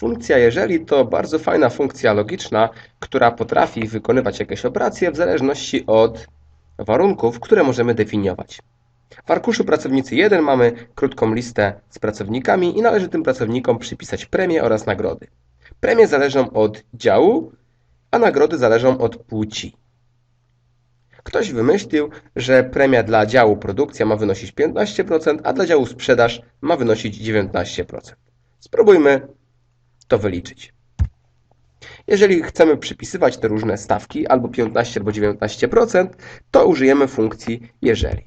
Funkcja jeżeli to bardzo fajna funkcja logiczna, która potrafi wykonywać jakieś operacje w zależności od warunków, które możemy definiować. W arkuszu pracownicy 1 mamy krótką listę z pracownikami i należy tym pracownikom przypisać premie oraz nagrody. Premie zależą od działu, a nagrody zależą od płci. Ktoś wymyślił, że premia dla działu produkcja ma wynosić 15%, a dla działu sprzedaż ma wynosić 19%. Spróbujmy to wyliczyć. Jeżeli chcemy przypisywać te różne stawki, albo 15 albo 19%, to użyjemy funkcji jeżeli.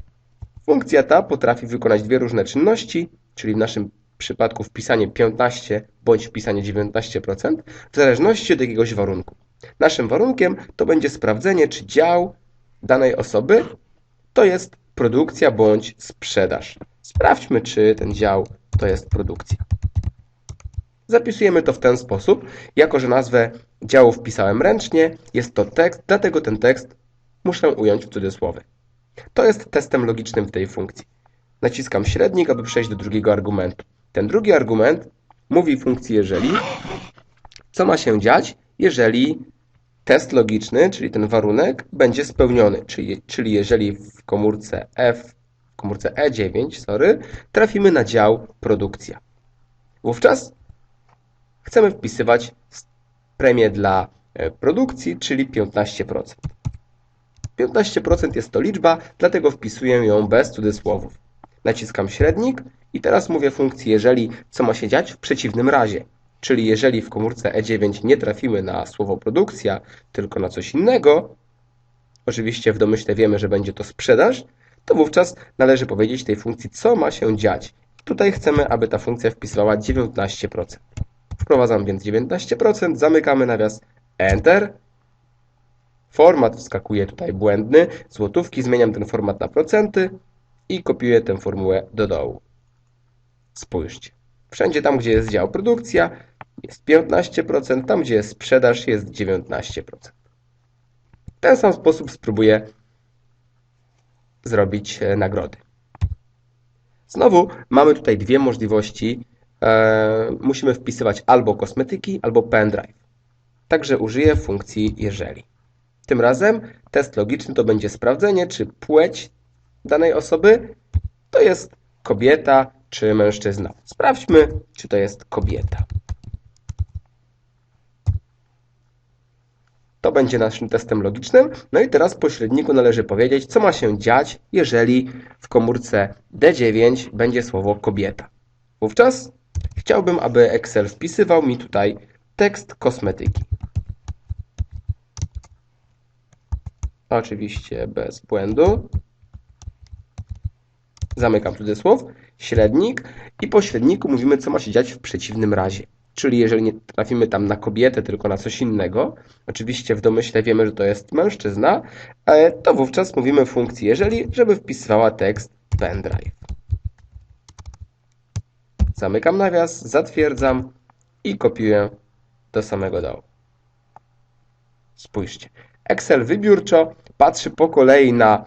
Funkcja ta potrafi wykonać dwie różne czynności, czyli w naszym przypadku wpisanie 15 bądź wpisanie 19%, w zależności od jakiegoś warunku. Naszym warunkiem to będzie sprawdzenie, czy dział danej osoby to jest produkcja bądź sprzedaż. Sprawdźmy, czy ten dział to jest produkcja. Zapisujemy to w ten sposób. Jako, że nazwę działu wpisałem ręcznie, jest to tekst, dlatego ten tekst muszę ująć w cudzysłowie. To jest testem logicznym w tej funkcji. Naciskam średnik, aby przejść do drugiego argumentu. Ten drugi argument mówi funkcji jeżeli, co ma się dziać, jeżeli test logiczny, czyli ten warunek, będzie spełniony. Czyli, czyli jeżeli w komórce F, w komórce E9, sorry, trafimy na dział produkcja. Wówczas chcemy wpisywać premię dla e, produkcji, czyli 15%. 15% jest to liczba, dlatego wpisuję ją bez cudzysłowów. Naciskam średnik i teraz mówię funkcji jeżeli, co ma się dziać w przeciwnym razie. Czyli jeżeli w komórce E9 nie trafimy na słowo produkcja, tylko na coś innego, oczywiście w domyśle wiemy, że będzie to sprzedaż, to wówczas należy powiedzieć tej funkcji, co ma się dziać. Tutaj chcemy, aby ta funkcja wpisywała 19%. Wprowadzam więc 19%, zamykamy nawias Enter. Format wskakuje tutaj błędny, złotówki, zmieniam ten format na procenty i kopiuję tę formułę do dołu. Spójrzcie. Wszędzie tam, gdzie jest dział produkcja, jest 15%, tam, gdzie jest sprzedaż, jest 19%. W ten sam sposób spróbuję zrobić e, nagrody. Znowu mamy tutaj dwie możliwości musimy wpisywać albo kosmetyki, albo pendrive. Także użyję funkcji jeżeli. Tym razem test logiczny to będzie sprawdzenie, czy płeć danej osoby to jest kobieta czy mężczyzna. Sprawdźmy, czy to jest kobieta. To będzie naszym testem logicznym. No i teraz pośredniku należy powiedzieć, co ma się dziać, jeżeli w komórce D9 będzie słowo kobieta. Wówczas Chciałbym, aby Excel wpisywał mi tutaj tekst kosmetyki. Oczywiście bez błędu. Zamykam cudzysłów, średnik i po średniku mówimy, co ma się dziać w przeciwnym razie. Czyli jeżeli nie trafimy tam na kobietę, tylko na coś innego, oczywiście w domyśle wiemy, że to jest mężczyzna, e, to wówczas mówimy funkcji jeżeli, żeby wpisywała tekst pendrive. Zamykam nawias, zatwierdzam i kopiuję do samego dołu. Spójrzcie. Excel wybiórczo patrzy po kolei na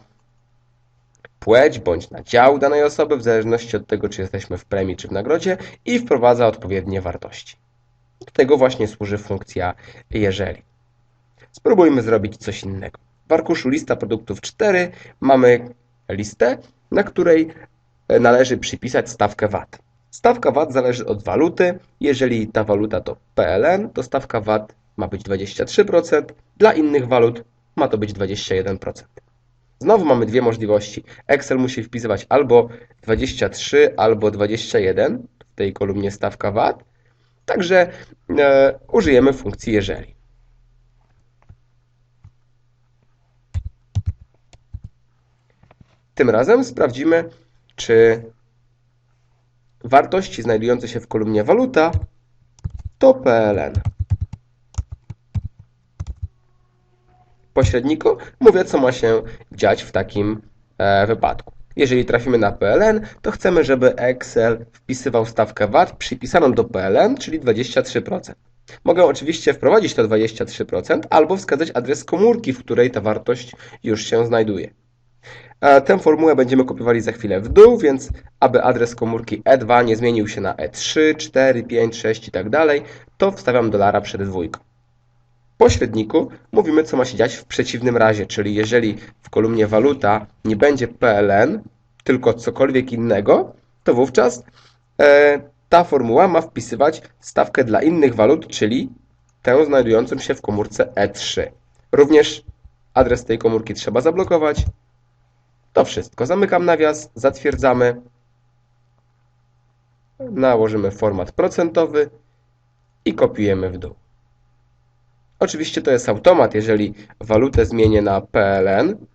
płeć bądź na dział danej osoby, w zależności od tego, czy jesteśmy w premii czy w nagrodzie i wprowadza odpowiednie wartości. Do tego właśnie służy funkcja jeżeli. Spróbujmy zrobić coś innego. W arkuszu lista produktów 4 mamy listę, na której należy przypisać stawkę VAT. Stawka VAT zależy od waluty. Jeżeli ta waluta to PLN, to stawka VAT ma być 23%. Dla innych walut ma to być 21%. Znowu mamy dwie możliwości. Excel musi wpisywać albo 23, albo 21 w tej kolumnie stawka VAT. Także e, użyjemy funkcji jeżeli. Tym razem sprawdzimy, czy Wartości znajdujące się w kolumnie waluta to PLN. Pośredniku mówię, co ma się dziać w takim e, wypadku. Jeżeli trafimy na PLN, to chcemy, żeby Excel wpisywał stawkę VAT przypisaną do PLN, czyli 23%. Mogę oczywiście wprowadzić to 23% albo wskazać adres komórki, w której ta wartość już się znajduje. Tę formułę będziemy kopiowali za chwilę w dół, więc aby adres komórki E2 nie zmienił się na E3, 4, 5, 6 i tak dalej, to wstawiam dolara przed dwójką. Po średniku mówimy, co ma się dziać w przeciwnym razie, czyli jeżeli w kolumnie waluta nie będzie PLN, tylko cokolwiek innego, to wówczas e, ta formuła ma wpisywać stawkę dla innych walut, czyli tę znajdującą się w komórce E3. Również adres tej komórki trzeba zablokować. To wszystko. Zamykam nawias, zatwierdzamy. Nałożymy format procentowy i kopiujemy w dół. Oczywiście to jest automat. Jeżeli walutę zmienię na PLN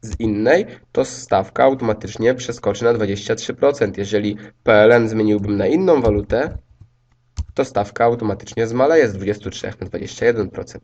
z innej, to stawka automatycznie przeskoczy na 23%. Jeżeli PLN zmieniłbym na inną walutę, to stawka automatycznie zmaleje z 23 na 21%.